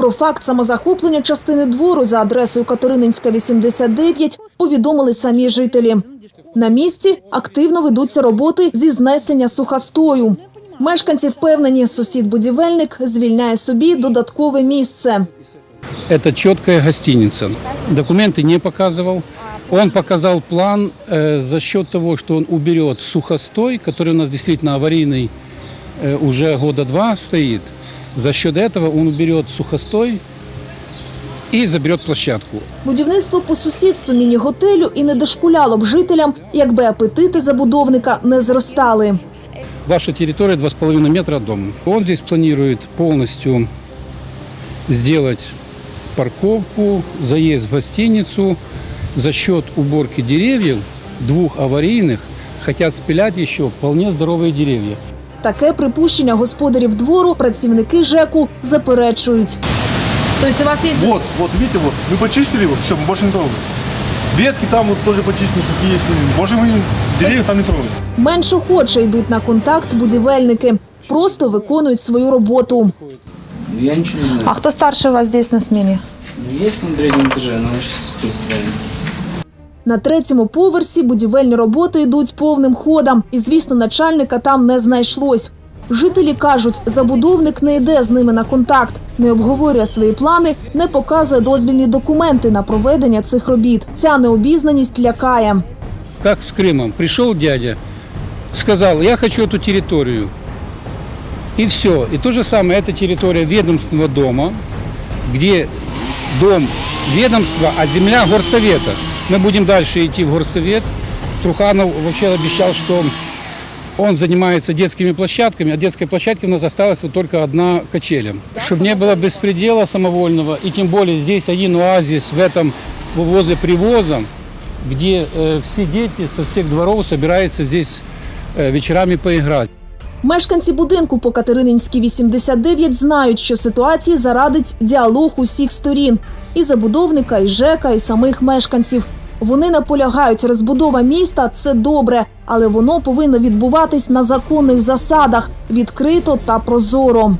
Про факт самозахоплення частини двору за адресою Катерининська, 89 повідомили самі жителі. На місці активно ведуться роботи зі знесення сухостою. Мешканці впевнені, сусід-будівельник звільняє собі додаткове місце. Это четкая гостиница. Документы не показывал. Он показал план э, за счет того, что он уберет сухостой, который у нас действительно аварийный э, уже года два стоит. За счет этого он уберет сухостой и заберет площадку. Будівництво по сусідству міні-готелю і не дошкуляло б жителям, якби апетити забудовника не зростали. Ваша территория 2,5 метра от дома. Он здесь планирует полностью сделать парковку, заезд в гостиницу. За счет уборки деревьев, двух аварийных, хотят спилять еще вполне здоровые деревья. Таке припущення господарів двору працівники ЖЕКу заперечують. Тобто у вас є Вот, вот, видите, вот, мы почистили его, все, мы больше не трогаем. Ветки там вот тоже почистили, сухие есть. Больше мы деревья там не трогаем. Менш охоче йдуть на контакт будівельники, просто виконують свою роботу. Ну, Я ничего не знаю. А хто старший у вас здесь на смене? Ну, есть на третьем этаже, но он сейчас тут стоит. На третьому поверсі будівельні роботи йдуть повним ходом, і звісно, начальника там не знайшлось. Жителі кажуть, забудовник не йде з ними на контакт, не обговорює свої плани, не показує дозвільні документи на проведення цих робіт. Ця необізнаність лякає. Как с Крымом. Пришел дядя, сказал, я хочу эту территорию. И все. И то же самое, эта территория ведомственного дома, где дом ведомства, а земля горсовета. Мы будем дальше идти в горсовет. Труханов вообще обещал, что он занимается детскими площадками, а детской площадки у нас осталась вот только одна качелем. Чтобы не было беспредела самовольного, и тем более здесь один оазис в этом, возле привоза, где э, все дети со всех дворов собираются здесь э, вечерами поиграть. Мешканці будинку по Катерининській 89 знають, що ситуації зарадить діалог усіх сторін і забудовника, і ЖЕКа, і самих мешканців. Вони наполягають, розбудова міста це добре, але воно повинно відбуватись на законних засадах, відкрито та прозоро.